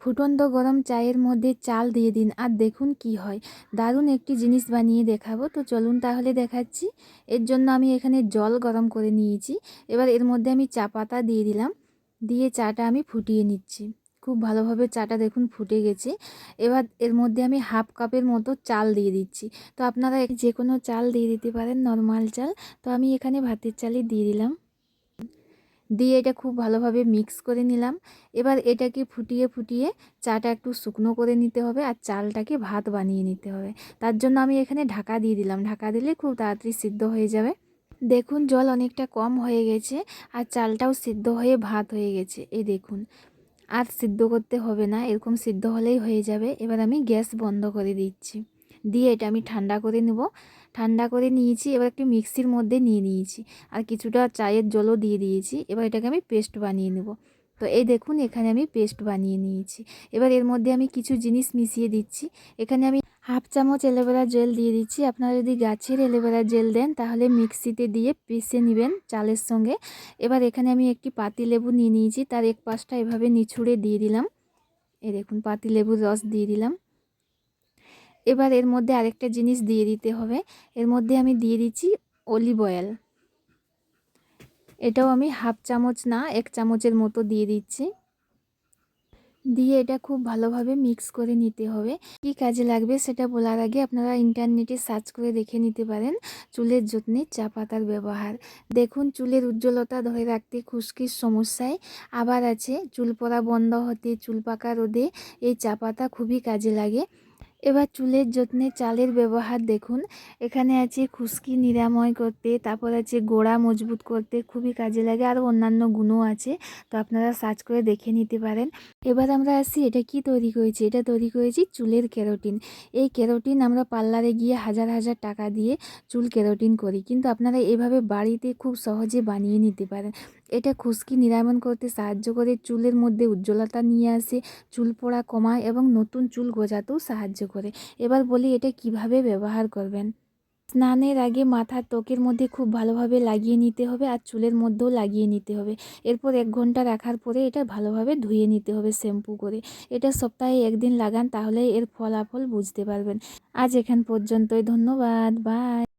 ফুটন্ত গরম চায়ের মধ্যে চাল দিয়ে দিন আর দেখুন কি হয়। দারুণ একটি জিনিস বানিয়ে দেখাবো। তো চলুন তাহলে দেখাচ্ছি। এর জন্য আমি এখানে জল গরম করে নিয়েছি। এবার এর মধ্যে আমি চা পাতা দিয়ে দিলাম। দিয়ে চাটা আমি ফুটিয়ে নিচ্ছি। খুব ভালোভাবে চাটা দেখুন ফুটে গেছে। এবার এর মধ্যে আমি হাফ কাপের মতো চাল দিয়ে দিচ্ছি। তো আপনারা যে কোনো চাল দিয়ে দিতে পারেন, নর্মাল চাল। তো আমি এখানে ভাতের চালই দিয়ে দিলাম। দিয়ে এটা খুব ভালোভাবে মিক্স করে নিলাম। এবার এটাকে ফুটিয়ে ফুটিয়ে চাটা একটু শুকনো করে নিতে হবে আর চালটাকে ভাত বানিয়ে নিতে হবে। তার জন্য আমি এখানে ঢাকা দিয়ে দিলাম। ঢাকা দিলে খুব তাড়াতাড়ি সিদ্ধ হয়ে যাবে। দেখুন, জল অনেকটা কম হয়ে গেছে আর চালটাও সিদ্ধ হয়ে ভাত হয়ে গেছে। এই দেখুন, আর সিদ্ধ করতে হবে না। এরকম সিদ্ধ হলেই হয়ে যাবে। এবার আমি গ্যাস বন্ধ করে দিচ্ছি। দিয়ে এটা আমি ঠান্ডা করে নেব। ঠান্ডা করে নিয়েছি, এবার একটি মিক্সির মধ্যে নিয়ে নিয়েছি। আর কিছুটা চায়ের জলও দিয়ে দিয়েছি, এবার এটাকে আমি পেস্ট বানিয়ে নেব। তো এই দেখুন, এখানে আমি পেস্ট বানিয়ে নিয়েছি। এবার এর মধ্যে আমি কিছু জিনিস মিশিয়ে দিচ্ছি। এখানে আমি হাফ চামচ এলোভেরা জেল দিয়ে দিচ্ছি। আপনারা যদি গাছের এলোভেরা জেল দেন, তাহলে মিক্সিতে দিয়ে পিষে নেবেন চালের সঙ্গে। এবার এখানে আমি একটি পাতি লেবু নিয়ে নিয়েছি, তার এক পাশটা এভাবে নিছুড়ে দিয়ে দিলাম। এই দেখুন, পাতি লেবুর রস দিয়ে দিলাম। এবার এর মধ্যে আরেকটা জিনিস দিয়ে দিতে হবে। এর মধ্যে আমি দিয়ে দিচ্ছি অলিভ অয়েল এটাও আমি হাফ চামচ না, এক চামচের মতো দিয়ে দিচ্ছি। দিয়ে এটা খুব ভালোভাবে মিক্স করে নিতে হবে। কি কাজে লাগবে সেটা বলার আগে আপনারা ইন্টারনেটে সার্চ করে দেখে নিতে পারেন চুলের যত্নে চা পাতার ব্যবহার। দেখুন, চুলের উজ্জ্বলতা ধরে রাখতে খুশকির সমস্যায় আবার আছে, চুল পড়া বন্ধ হতে, চুল পাকা রোদে এই চা পাতা খুবই কাজে লাগে। এবার চুলের যত্নে চালের ব্যবহার দেখুন। এখানে আছে খুশকি নিরাময় করতে, তারপর আছে গোড়া মজবুত করতে, খুবই কাজে লাগে। আরও অন্যান্য গুণও আছে, তো আপনারা সার্চ করে দেখে নিতে পারেন। এবার আমরা আসি, এটা কি তৈরি করেছি? এটা তৈরি করেছি চুলের কেরোটিন। এই কেরোটিন আমরা পার্লারে গিয়ে হাজার হাজার টাকা দিয়ে চুল কেরোটিন করি। কিন্তু আপনারা এভাবে বাড়িতে খুব সহজে বানিয়ে নিতে পারেন। এটা খুশকি নিরাময় করতে সাহায্য করে। চুলের মধ্যে উজ্জ্বলতা নিয়ে আসে, চুল পড়া কমায় এবং নতুন চুল গজাতেও সাহায্য করে। এবার বলি, এটা কীভাবে ব্যবহার করবেন? স্নানের আগে মাথার ত্বকের মধ্যে খুব ভালোভাবে লাগিয়ে নিতে হবে আর চুলের মধ্যেও লাগিয়ে নিতে হবে। এরপর এক ঘণ্টা রাখার পরে এটা ভালোভাবে ধুয়ে নিতে হবে শ্যাম্পু করে। এটা সপ্তাহে একদিন লাগান, তাহলে এর ফলাফল বুঝতে পারবেন। আজ এখান পর্যন্তই, ধন্যবাদ, বাই।